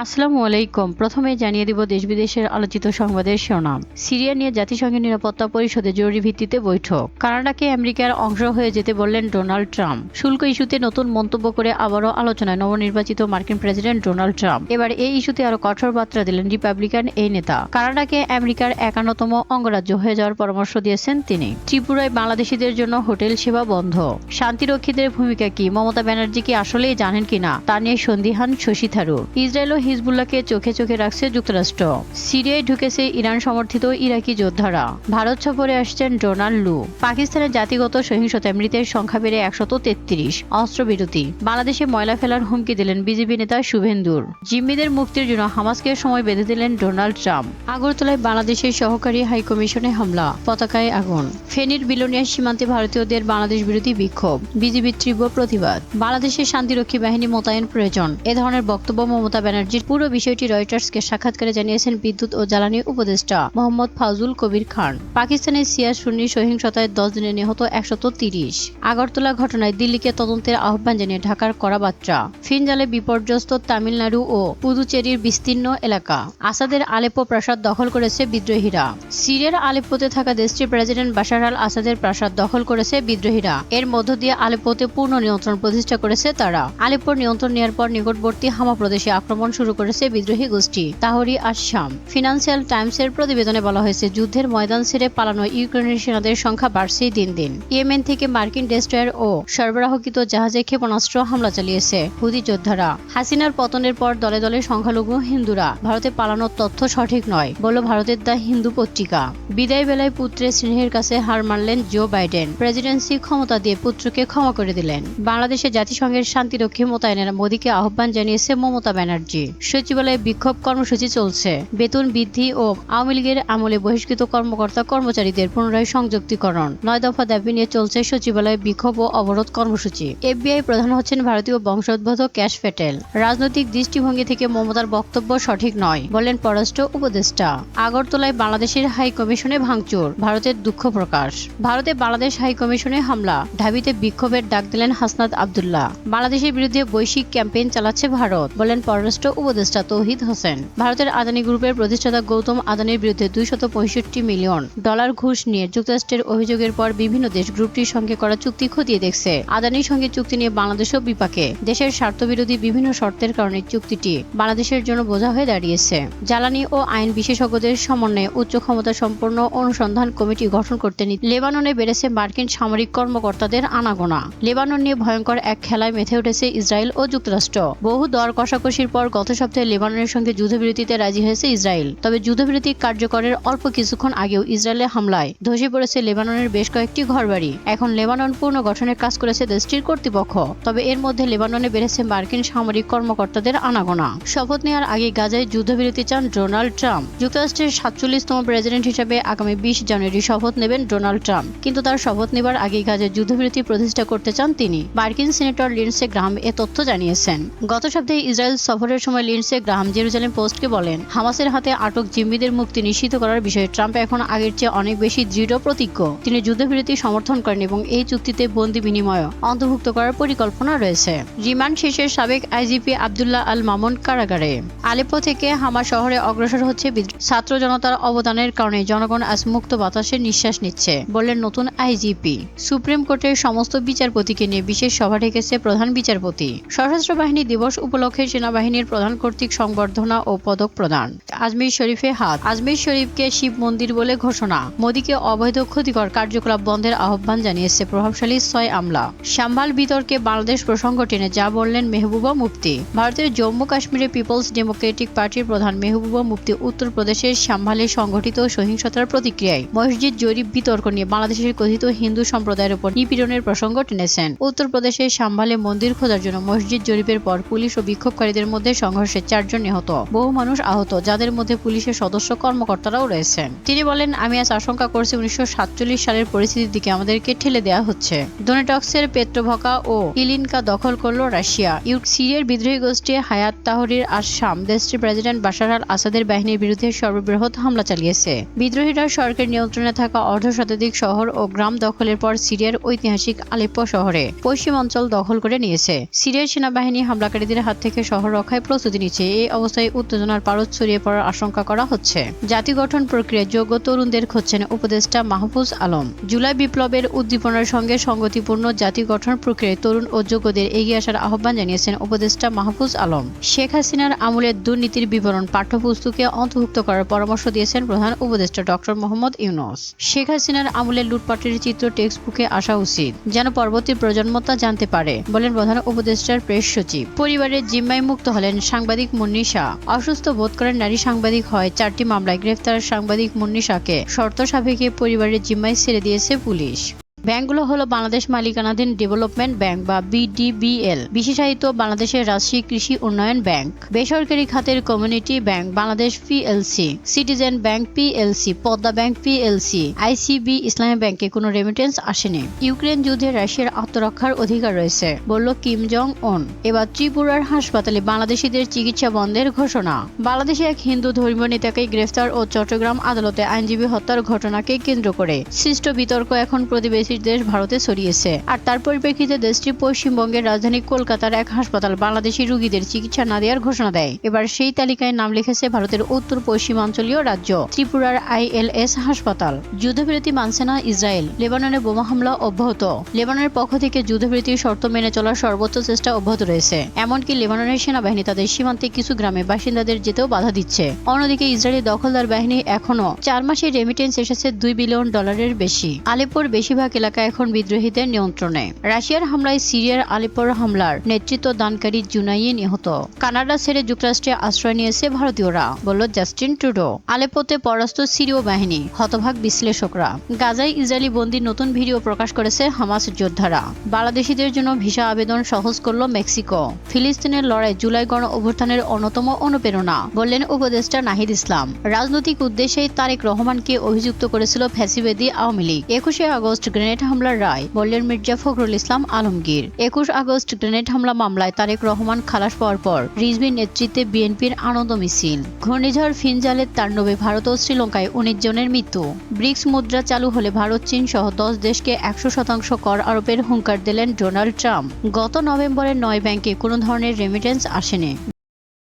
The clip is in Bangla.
আসসালামু আলাইকুম। প্রথমে জানিয়ে দিব দেশ বিদেশের আলোচিত সংবাদের শিরোনাম। সিরিয়া নিয়ে জাতিসংঘের নিরাপত্তা পরিষদে জরুরি ভিত্তিতে বৈঠক। কানাডাকে আমেরিকার অংশ হয়ে যেতে বললেন ডোনাল্ড ট্রাম্প। শুল্ক ইস্যুতে নতুন মন্তব্য করে আবারও আলোচনায় নবনির্বাচিত মার্কিন প্রেসিডেন্ট ডোনাল্ড ট্রাম্প। এবার এই ইস্যুতে আরও কঠোর বার্তা দিলেন রিপাবলিকান এই নেতা। কানাডাকে আমেরিকার একান্নতম অঙ্গরাজ্য হয়ে যাওয়ার পরামর্শ দিয়েছেন তিনি। ত্রিপুরায় বাংলাদেশিদের জন্য হোটেল সেবা বন্ধ। শান্তিরক্ষীদের ভূমিকা কি? মমতা ব্যানার্জি কি আসলেই জানেন কিনা? তা নিয়ে সন্দিহান শশী থারুর। ইসরায়েল হিজবুল্লাহকে চোখে চোখে রাখছে যুক্তরাষ্ট্র। সিরিয়ায় ঢুকেছে ইরান সমর্থিত ইরাকি যোদ্ধারা। ভারত সফরে আসছেন ডোনাল্ড লু। পাকিস্তানের জাতিগত সহিংসতায় মৃতের সংখ্যা বেড়ে একশত তেত্রিশ। অস্ত্রবিরতি। বাংলাদেশে ময়লা ফেলার হুমকি দিলেন বিজেপি নেতা শুভেন্দুর। জিম্মিদের মুক্তির জন্য হামাসকে সময় বেঁধে দিলেন ডোনাল্ড ট্রাম্প। আগরতলায় বাংলাদেশের সহকারী হাইকমিশনে হামলা, পতাকায় আগুন। ফেনীর বিলোনিয়া সীমান্তে ভারতীয়দের বাংলাদেশ বিরোধী বিক্ষোভ, বিজেপির তীব্র প্রতিবাদ। বাংলাদেশের শান্তিরক্ষী বাহিনী মোতায়েন প্রয়োজন। এ ধরনের বক্তব্য মমতা ব্যানার্জির পুরো বিষয়টি রয়টার্সকে সাক্ষাৎকারে জানিয়েছেন বিদ্যুৎ ও জ্বালানি উপদেষ্টা মোহাম্মদ ফাজুল কবির খান। পাকিস্তানের সিয়া সুন্নি সহিংসতায় দশ দিনে নিহত একশত তিরিশ। আগরতলা ঘটনায় দিল্লিকে তদন্তের আহ্বান জানিয়ে ঢাকার করা বার্তা ফিনজালে বিপর্যস্ত তামিলনাড়ু ও পুদুচেরির বিস্তীর্ণ এলাকা। আসাদের আলেপো প্রাসাদ দখল করেছে বিদ্রোহীরা। সিরিয়ার আলেপ্পোতে থাকা দেশটির প্রেসিডেন্ট বাশার আল আসাদের প্রাসাদ দখল করেছে বিদ্রোহীরা। এর মধ্য দিয়ে আলেপ্পোতে পূর্ণ নিয়ন্ত্রণ প্রতিষ্ঠা করেছে তারা। আলেপ্পোর নিয়ন্ত্রণ নেওয়ার পর নিকটবর্তী হামা প্রদেশে আক্রমণ করেছে বিদ্রোহী গোষ্ঠী, তাহরি আসাম ফিনান্সিয়াল টাইমসের প্রতিবেদনে বলা হয়েছে, যুদ্ধের ময়দান ছেড়ে পালানো ইউক্রেনের সেনাদের সংখ্যা বাড়ছেই দিন দিন। ইয়েমেন থেকে মার্কিন ডেস্ট্রয়ার ও সরবরাহকৃত জাহাজে ক্ষেপণাস্ত্র হামলা চালিয়েছে হুদি যোদ্ধারা। হাসিনার পতনের পর দলে দলে সংখ্যালঘু হিন্দুরা, ভারতে পালানোর তথ্য সঠিক নয়, বলল ভারতের দ্য হিন্দু পত্রিকা। বিদায় বেলায় পুত্রের স্নেহের কাছে হার মানলেন জো বাইডেন। প্রেসিডেন্সি ক্ষমতা দিয়ে পুত্রকে ক্ষমা করে দিলেন। বাংলাদেশে জাতিসংঘের শান্তিরক্ষী মোতায়েনের মোদীকে আহ্বান জানিয়েছে মমতা ব্যানার্জি। সচিবালয়ে বিক্ষোভ কর্মসূচি চলছে। বেতন বৃদ্ধি ও আওয়ামী লীগের আমলে বহিষ্কৃত কর্মকর্তা কর্মচারীদের পুনরায় সংযুক্তিকরণ। নয় দফা দাবি নিয়ে চলছে সচিবালয়ে বিক্ষোভ ও অবরোধ কর্মসূচি। এফবিআই প্রধান হচ্ছেন ভারতীয় বংশোদ্ভূত ক্যাশ প্যাটেল। রাজনৈতিক দৃষ্টিভঙ্গি থেকে মমতার বক্তব্য সঠিক নয় বললেন পররাষ্ট্র উপদেষ্টা। আগরতলায় বাংলাদেশের হাই কমিশনে ভাঙচুর, ভারতের দুঃখ প্রকাশ। ভারতে বাংলাদেশ হাই কমিশনে হামলা, ঢাবিতে বিক্ষোভের ডাক দিলেন হাসনাত আবদুল্লাহ। বাংলাদেশের বিরুদ্ধে বৈশ্বিক ক্যাম্পেইন চালাচ্ছে ভারত, বলেন পররাষ্ট্র উপদেষ্টা তৌহিদ হোসেন, ভারতের আদানি গ্রুপের প্রতিষ্ঠাতা গৌতম আদানির বিরুদ্ধে দুইশত মিলিয়ন ডলার ঘুষ নিয়ে যুক্তরাষ্ট্রের অভিযোগের পর বিভিন্ন দেশ গ্রুপটির সঙ্গে করা চুক্তি খতিয়ে দেখছে। আদানির সঙ্গে চুক্তি নিয়ে বাংলাদেশও বিপাকে। দেশের স্বার্থবিরোধী বিভিন্ন শর্তের কারণে চুক্তিটি বাংলাদেশের জন্য বোঝা হয়ে দাঁড়িয়েছে। জ্বালানি ও আইন বিশেষজ্ঞদের সমন্বয়ে উচ্চ ক্ষমতা সম্পন্ন অনুসন্ধান কমিটি গঠন করতে লেবাননে বেড়েছে মার্কিন সামরিক কর্মকর্তাদের আনাগোনা। লেবানন নিয়ে ভয়ঙ্কর এক খেলায় মেতে উঠেছে ইসরায়েল ও যুক্তরাষ্ট্র। বহু দর কষাকষির পর গত সপ্তাহে লেবাননের সঙ্গে যুদ্ধবিরতিতে রাজি হয়েছে ইসরায়েল। তবে যুদ্ধবিরতি কার্যকরের অল্প কিছুক্ষণ আগেও ইসরায়েলের হামলায় ধসে পড়েছে লেবাননের বেশ কয়েকটি ঘরবাড়ি। এখন লেবানন পূর্ণ গঠনের কাজ করেছে দেশটির কর্তৃপক্ষ। তবে এর মধ্যে লেবাননে বেড়েছে মার্কিন সামরিক কর্মকর্তাদের আনাগোনা। শপথ নেওয়ার আগে গাজায় যুদ্ধবিরতি চান ডোনাল্ড ট্রাম্প। যুক্তরাষ্ট্রের সাতচল্লিশতম প্রেসিডেন্ট হিসেবে আগামী বিশ জানুয়ারি শপথ নেবেন ডোনাল্ড ট্রাম্প। কিন্তু তার শপথ নেবার আগে গাজায় যুদ্ধবিরতি প্রতিষ্ঠা করতে চান তিনি। মার্কিন সিনেটর লিন্সে গ্রাম এ তথ্য জানিয়েছেন। গত সপ্তাহে ইসরায়েল সফরের সময় লিন্সে গ্রাহাম জেরুজালেম পোস্টকে বলেন, হামাসের হাতে আটক জিম্মিদের মুক্তি নিশ্চিত করার বিষয়ে ট্রাম্প এখন আগের চেয়ে অনেক বেশি দৃঢ় প্রতিজ্ঞ। তিনি যুদ্ধবিরতি সমর্থন করেন এবং এই চুক্তিতে বন্দি বিনিময় অন্তর্ভুক্ত করার পরিকল্পনা রয়েছে। রিমান্ড শেষে সাবেক আইজিপি আবদুল্লাহ আল মামুন কারাগারে। আলেপো থেকে হামা শহরে অগ্রসর হচ্ছে ছাত্র জনতার অবদানের কারণে জনগণ আজ মুক্ত বাতাসে নিঃশ্বাস নিচ্ছে, বললেন নতুন আইজিপি। সুপ্রিম কোর্টের সমস্ত বিচারপতিকে নিয়ে বিশেষ সভা ডেকেছে প্রধান বিচারপতি। সশস্ত্র বাহিনী দিবস উপলক্ষে সেনাবাহিনীর প্রধান কর্তৃক সংবর্ধনা ও পদক প্রদান। আজমির শরীফে হাত। আজমির শরীফকে শিব মন্দির বলে ঘোষণা। মোদীকে অবৈধ ক্ষতিকর কার্যকলাপ বন্ধের আহ্বান জানিয়েছে প্রভাবশালী ছয় আমলা। সাম্বাল বিতর্কে বাংলাদেশ প্রসঙ্গ টেনে যা বললেন মেহবুবা মুফতি। ভারতের জম্মু কাশ্মীরে পিপলস ডেমোক্রেটিক পার্টির প্রধান মেহবুবা মুফতি উত্তরপ্রদেশের সাম্ভালে সংঘটিত সহিংসতার প্রতিক্রিয়ায় মসজিদ জরিপ বিতর্ক নিয়ে বাংলাদেশের কথিত হিন্দু সম্প্রদায়ের উপর নিপীড়নের প্রসঙ্গ টেনেছেন। উত্তরপ্রদেশের সাম্ভালে মন্দির খোঁজার জন্য মসজিদ জরিপের পর পুলিশ ও বিক্ষোভকারীদের মধ্যে সংঘর্ষে চারজন নিহত। বহু মানুষ আহত, যাদের মধ্যে পুলিশের সদস্য কর্মকর্তারাও রয়েছেন। তিনি বলেন, আমি আজ আশঙ্কা করছি উনিশশো সালের পরিস্থিতির দিকে আমাদেরকে ঠেলে দেওয়া হচ্ছে। ডোনেটক্সের পেট্রোভকা ও ইলিনকা দখল করল রাশিয়া। ইউক সিরিয়ার বিদ্রোহী গোষ্ঠী হায়াত তাহরির আসাম দেশটির প্রেসিডেন্ট বাশার আল আসাদের বাহিনীর বিরুদ্ধে সর্ববৃহৎ হামলা চালিয়েছে। বিদ্রোহীরা সরকার নিয়ন্ত্রণে থাকা অর্ধ শতাধিক শহর ও গ্রাম দখলের পর সিরিয়ার ঐতিহাসিক আলেপ্পো শহরে পশ্চিম অঞ্চল দখল করে নিয়েছে। সিরিয়ার সেনাবাহিনী হামলাকারীদের হাত থেকে শহর রক্ষায় প্রস্তুতি নিচ্ছে। এই অবস্থায় উত্তেজনার পারদ ছড়িয়ে পড়ার আশঙ্কা করা হচ্ছে। জাতি গঠন প্রক্রিয়ায় যোগ্য তরুণদের খুঁজছেন উপদেষ্টা মাহফুজ আলম। জুলাই বিপ্লবের উদ্দীপনার সঙ্গে সঙ্গতিপূর্ণ জাতি গঠন প্রক্রিয়ায় তরুণ ও যোগ্যদের এগিয়ে আসার আহ্বান জানিয়েছেন উপদেষ্টা মাহফুজ আলম। শেখ হাসিনার আমলের দুর্নীতির বিবরণ পাঠ্যপুস্তকে অন্তর্ভুক্ত করার পরামর্শ দিয়েছেন প্রধান উপদেষ্টা ডক্টর মোহাম্মদ ইউনুস। শেখ হাসিনার আমলের লুটপাটের চিত্র টেক্সট বুকে আসা উচিত, যেন পরবর্তী প্রজন্ম তা জানতে পারে, বলেন প্রধান উপদেষ্টার প্রেস সচিব। পরিবারের জিম্মায় মুক্ত হলেন সাংবাদিক মুন্নিশা অসুস্থ বোধ করেন নারী সাংবাদিক হয়। চারটি মামলায় গ্রেফতার সাংবাদিক মুন্নিশাকে শর্ত সাপেক্ষে পরিবারের জিম্মায় ছেড়ে দিয়েছে পুলিশ। ব্যাংকগুলো হলো বাংলাদেশ মালিকানাধীন ডেভেলপমেন্ট ব্যাংক বা বিডিবিএল, বিশেষায়িত বাংলাদেশের রাষ্ট্রীয় কৃষি উন্নয়ন ব্যাংক, বেসরকারি খাতের community bank Bangladesh PLC, citizen bank PLC, Padma bank PLC, ICB Islami ব্যাংকে কোনো রেমিটেন্স আসেনি। ইউক্রেন যুদ্ধে রাশিয়ার আত্মরক্ষার অধিকার রয়েছে, বলল কিম জং উন এবার ত্রিপুরার হাসপাতালে বাংলাদেশিদের চিকিৎসা বন্ধের ঘোষণা। বাংলাদেশে এক হিন্দু ধর্মীয় নেতাকে গ্রেফতার ও চট্টগ্রাম আদালতে আইনজীবী হত্যার ঘটনাকে কেন্দ্র করে সৃষ্ট বিতর্ক এখন প্রতিবেশী দেশ ভারতে ছড়িয়েছে। আর তার পরিপ্রেক্ষিতে দেশটি পশ্চিমবঙ্গের রাজধানী কলকাতার এক হাসপাতাল বাংলাদেশি রোগীদের চিকিৎসা না দেওয়ার ঘোষণা দেয়। এবার সেই তালিকায় নাম লিখেছে ভারতের উত্তর পশ্চিমাঞ্চলীয় রাজ্য, ত্রিপুরার আইএলএস হাসপাতাল। যুদ্ধবিরতি মানছে না ইসরায়েল, লেবাননে বোমা হামলা অব্যাহত। লেবাননের পক্ষ থেকে যুদ্ধবিরতির শর্ত মেনে চলার সর্বোচ্চ চেষ্টা অব্যাহত রয়েছে। এমনকি লেবাননের সেনাবাহিনী তাদের সীমান্তে কিছু গ্রামে বাসিন্দাদের যেতেও বাধা দিচ্ছে। অন্যদিকে ইসরায়েলি দখলদার বাহিনী এখনও চার মাসে রেমিটেন্স এসেছে দুই বিলিয়ন ডলারের বেশি। আলেপ্পোর বেশিরভাগ এলাকা এখন বিদ্রোহীদের নিয়ন্ত্রণে। রাশিয়ার হামলায় সিরিয়ার আলেপ্পোর হামলার নেতৃত্ব দানকারী জুনাইয়ে নিহত। কানাডা ছেড়ে যুক্তরাষ্ট্রে আশ্রয় নিয়েছে ভারতীয়রা, বলল জাস্টিন ট্রুডো। আলেপ্পোতে পরাস্ত সিরীয় বাহিনী, হতভাগ বিশ্লেষকরা। গাজায় ইসরায়েলি বন্দির নতুন ভিডিও প্রকাশ করেছে হামাস যোদ্ধারা। বাংলাদেশিদের জন্য ভিসা আবেদন সহজ করল মেক্সিকো। ফিলিস্তিনের লড়াই জুলাই গণ অভ্যুত্থানের অন্যতম অনুপ্রেরণা, বললেন উপদেষ্টা নাহিদ ইসলাম। রাজনৈতিক উদ্দেশ্যে তারেক রহমানকে অভিযুক্ত করেছিল ফ্যাসিবেদি আওয়ামী লীগ। একুশে আগস্ট গ্রেনেড হামলার রায় বললেন মির্জা ফখরুল ইসলাম আলমগীর। একুশ আগস্ট গ্রেনেড হামলা মামলায় তারেক রহমান খালাস পাওয়ার পর রিজভির নেতৃত্বে বিএনপির আনন্দ মিছিল। ঘূর্ণিঝড় ফিনজালের তাণ্ডবে ভারত ও শ্রীলঙ্কায় উনিশ জনের মৃত্যু। ব্রিক্স মুদ্রা চালু হলে ভারত, চীন সহ দশ দেশকে একশো শতাংশ কর আরোপের হুঙ্কার দিলেন ডোনাল্ড ট্রাম্প। গত নভেম্বরে নয় ব্যাংকে কোনো ধরনের রেমিটেন্স আসেনি।